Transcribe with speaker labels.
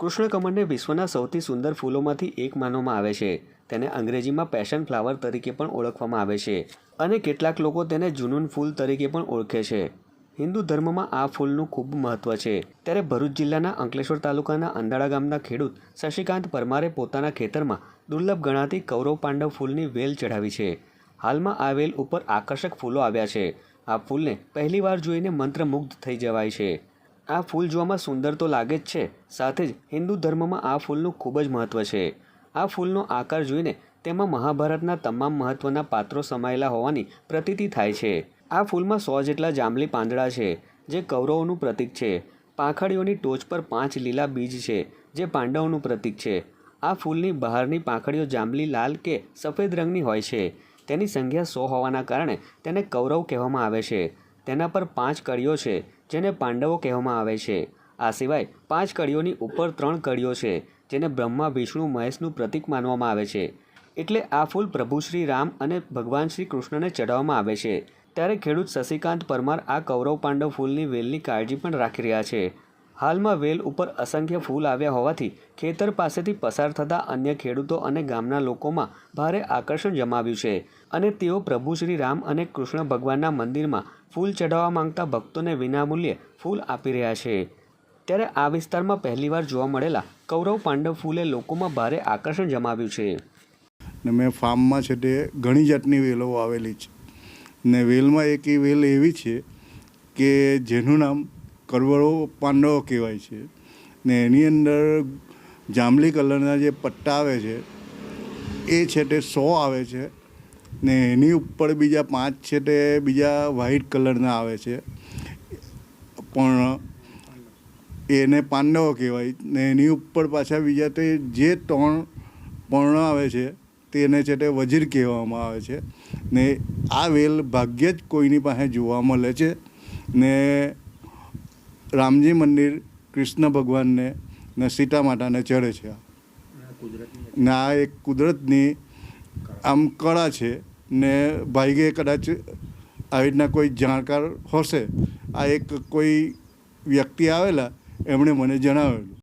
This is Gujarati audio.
Speaker 1: કૃષ્ણકમળને વિશ્વના સૌથી સુંદર ફૂલોમાંથી એક માનવામાં આવે છે. તેને અંગ્રેજીમાં પેશન ફ્લાવર તરીકે પણ ઓળખવામાં આવે છે અને કેટલાક લોકો તેને જુનૂન ફૂલ તરીકે પણ ઓળખે છે. હિન્દુ ધર્મમાં આ ફૂલનું ખૂબ મહત્ત્વ છે. ત્યારે ભરૂચ જિલ્લાના અંકલેશ્વર તાલુકાના અંદાળા ગામના ખેડૂત શશિકાંત પરમારે પોતાના ખેતરમાં દુર્લભ ગણાતી કૌરવ પાંડવ ફૂલની વેલ ચઢાવી છે. હાલમાં આ વેલ ઉપર આકર્ષક ફૂલો આવ્યા છે. આ ફૂલને પહેલીવાર જોઈને મંત્રમુગ્ધ થઈ જવાય છે. આ ફૂલ જોવામાં સુંદર તો લાગે જ છે. સાથે જ હિન્દુ ધર્મમાં આ ફૂલનું ખૂબ જ મહત્ત્વ છે. આ ફૂલનો આકાર જોઈને તેમાં મહાભારતના તમામ મહત્ત્વના પાત્રો સમાયેલા હોવાની પ્રતીતિ થાય છે. આ ફૂલમાં સો જેટલા જાંબલી પાંદડા છે, જે કૌરવોનું પ્રતીક છે. પાંખડીઓની ટોચ પર પાંચ લીલા બીજ છે, જે પાંડવોનું પ્રતીક છે. આ ફૂલની બહારની પાંખડીઓ જાંબલી, લાલ કે સફેદ રંગની હોય છે. તેની સંખ્યા સો હોવાના કારણે તેને કૌરવ કહેવામાં આવે છે. તેના પર પાંચ કળીઓ છે જેને પાંડવો કહેવામાં આવે છે. આ સિવાય પાંચ કડીઓની ઉપર ત્રણ કડીઓ છે, જેને બ્રહ્મા, વિષ્ણુ, મહેશનું પ્રતીક માનવામાં આવે છે. એટલે આ ફૂલ પ્રભુ શ્રી રામ અને ભગવાન શ્રી કૃષ્ણને ચઢાવવામાં આવે છે. ત્યારે ખેડૂત શશિકાંત પરમાર આ કૌરવ પાંડવ ફૂલની વેલની કાળજી પણ રાખી રહ્યા છે. હાલમાં વેલ ઉપર અસંખ્ય ફૂલ આવ્યા હોવાથી ખેતર પાસેથી પસાર થતા અન્ય ખેડૂતો અને ગામના લોકોમાં ભારે આકર્ષણ જમાવ્યું છે. અને તેઓ પ્રભુ શ્રી રામ અને કૃષ્ણ ભગવાનના મંદિરમાં ફૂલ ચઢાવવા માંગતા ભક્તોને વિનામૂલ્યે ફૂલ આપી રહ્યા છે. ત્યારે આ વિસ્તારમાં પહેલીવાર જોવા મળેલા કૌરવ પાંડવ ફૂલે લોકોમાં ભારે આકર્ષણ જમાવ્યું છે.
Speaker 2: ને મેં ફાર્મમાં છે તે ઘણી જાતની વેલો આવેલી છે. ને વેલમાં એક એ વેલ એવી છે કે જેનું નામ કરવળો પાંડવો કહેવાય છે. ને એની અંદર જાંબલી કલરના જે પટ્ટા આવે છે, એ છે તે સો આવે છે ને એની ઉપર બીજા પાંચ છે તે બીજા વ્હાઈટ કલરના આવે છે. પણ એને પાંડવો કહેવાય ને એની ઉપર પાછા બીજા તે જે ત્રણ પર્ણ આવે છે, તેને છે તે વજીર કહેવામાં આવે છે. ને આ વેલ ભાગ્યે જ કોઈની પાસે જોવા મળે છે. ને રામજી મંદિર કૃષ્ણ ભગવાનને ને સીતા માતાને ચડે છે. ને આ એક કુદરતની આમ કળા છે ને ભાઈગે કદાચ આવી રીતના કોઈ જાણકાર હશે, આ એક કોઈ વ્યક્તિ આવેલા, એમણે મને જણાવેલું.